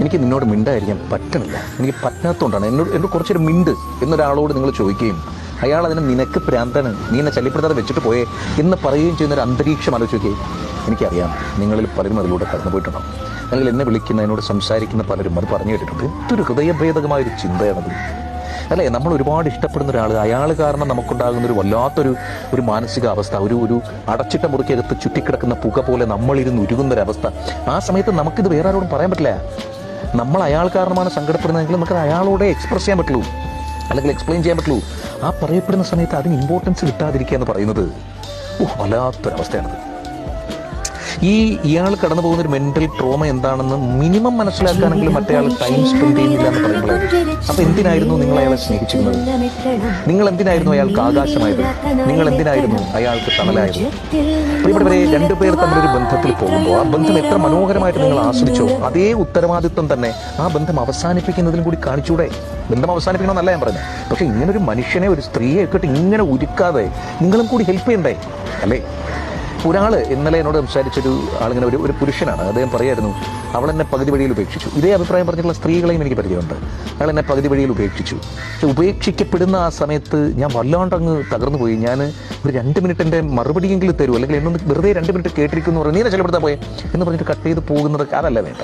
എനിക്ക് നിന്നോട് മിണ്ടായിരിക്കാൻ പറ്റണില്ല. എനിക്ക് പറ്റാത്തതുകൊണ്ടാണ് എന്നോട് എന്നോട് കുറച്ചൊരു മിണ്ട് എന്നൊരാളോട് നിങ്ങൾ ചോദിക്കുകയും അയാൾ അതിനെ നിനക്ക് പ്രാന്താണ് നീ എന്നെ ശല്യപ്പെടുത്താതെ വെച്ചിട്ട് പോയേ എന്ന് പറയുകയും ചെയ്യുന്ന ഒരു അന്തരീക്ഷം ആലോചിക്കുകയും എനിക്കറിയാം നിങ്ങളിൽ പലരും അതിലൂടെ കടന്നു പോയിട്ടുണ്ടാവും അല്ലെങ്കിൽ എന്നെ വിളിക്കുന്ന എന്നോട് സംസാരിക്കുന്ന പലരും അത് പറഞ്ഞു കേട്ടിട്ടുണ്ട്. എന്തൊരു ഹൃദയഭേദകമായ ഒരു ചിന്തയാണത്. അല്ലേ? നമ്മൾ ഒരുപാട് ഇഷ്ടപ്പെടുന്ന ഒരാൾ അയാൾ കാരണം നമുക്കുണ്ടാകുന്ന ഒരു വല്ലാത്തൊരു ഒരു മാനസികാവസ്ഥ ഒരു ഒരു അടച്ചിട്ട മുറിക്കകത്ത് ചുറ്റിക്കിടക്കുന്ന പുക പോലെ നമ്മളിരുന്ന് ഉരുകുന്ന ഒരവസ്ഥ ആ സമയത്ത് നമുക്കിത് വേറെ ആരോടും പറയാൻ പറ്റില്ല. നമ്മൾ അയാൾ കാരണമാണ് സങ്കടപ്പെടുന്നതെങ്കിൽ നമുക്ക് അയാളോടെ എക്സ്പ്രസ് ചെയ്യാൻ പറ്റുള്ളൂ. അല്ലെങ്കിൽ എക്സ്പ്ലെയിൻ ചെയ്യാൻ പറ്റുള്ളൂ. ആ പറയപ്പെടുന്ന സമയത്ത് അതിന് ഇമ്പോർട്ടൻസ് കിട്ടാതിരിക്കുക എന്ന് പറയുന്നത് ഓ വല്ലാത്തൊരവസ്ഥയാണത്. ഈ ഇയാൾ കടന്നു പോകുന്ന ഒരു മെന്റൽ ട്രോമ എന്താണെന്ന് മിനിമം മനസ്സിലാക്കാനെങ്കിലും മറ്റേ ആൾ ടൈം സ്പെൻഡ് ചെയ്യുന്നില്ല എന്ന് പറയുമ്പോൾ അപ്പൊ എന്തിനായിരുന്നു നിങ്ങൾ അയാളെ സ്നേഹിച്ചിരുന്നത്? നിങ്ങൾ എന്തിനായിരുന്നു അയാൾക്ക് ആകാശമായത്? നിങ്ങൾ എന്തിനായിരുന്നു അയാൾക്ക് തണലായത്? പ്രിയപ്പെട്ടവരെ രണ്ടുപേർ തമ്മിലൊരു ബന്ധത്തിൽ പോകുമ്പോൾ ആ ബന്ധം എത്ര മനോഹരമായിട്ട് നിങ്ങൾ ആസ്വദിച്ചോ? അതേ ഉത്തരവാദിത്വം തന്നെ ആ ബന്ധം അവസാനിപ്പിക്കുന്നതിലും കൂടി കാണിച്ചൂടെ? ബന്ധം അവസാനിപ്പിക്കണമെന്നല്ല ഞാൻ പറഞ്ഞത്. പക്ഷെ ഇങ്ങനെ ഒരു മനുഷ്യനെ ഒരു സ്ത്രീയെ ഒക്കെ ഇങ്ങനെ ഉരുക്കാതെ നിങ്ങളും കൂടി ഹെൽപ്പ് ചെയ്യണ്ടേ? അല്ലേ? ഒരാൾ ഇന്നലെ എന്നോട് സംസാരിച്ചൊരു ആളിങ്ങനെ ഒരു ഒരു പുരുഷനാണ്. അദ്ദേഹം പറയായിരുന്നു അവൾ എന്നെ പകുതി വഴിയിൽ ഉപേക്ഷിച്ചു. ഇതേ അഭിപ്രായം പറഞ്ഞിട്ടുള്ള സ്ത്രീകളെയും എനിക്ക് പരിചയമുണ്ട്. അയാൾ എന്നെ പകുതി വഴിയിൽ ഉപേക്ഷിച്ചു. പക്ഷെ ഉപേക്ഷിക്കപ്പെടുന്ന ആ സമയത്ത് ഞാൻ വല്ലാണ്ട് അങ്ങ് തകർന്നു പോയി ഞാൻ ഒരു രണ്ട് മിനിറ്റ് എന്റെ മറുപടിയെങ്കിലും തരൂ. അല്ലെങ്കിൽ എന്നൊന്ന് വെറുതെ രണ്ട് മിനിറ്റ് കേട്ടിരിക്കുന്നു പറഞ്ഞു നീ എന്നെ ചെലപ്പെടുത്താൻ പോയെ? എന്ന് പറഞ്ഞിട്ട് കട്ട് ചെയ്ത് പോകുന്നത് അതല്ല വേണ്ട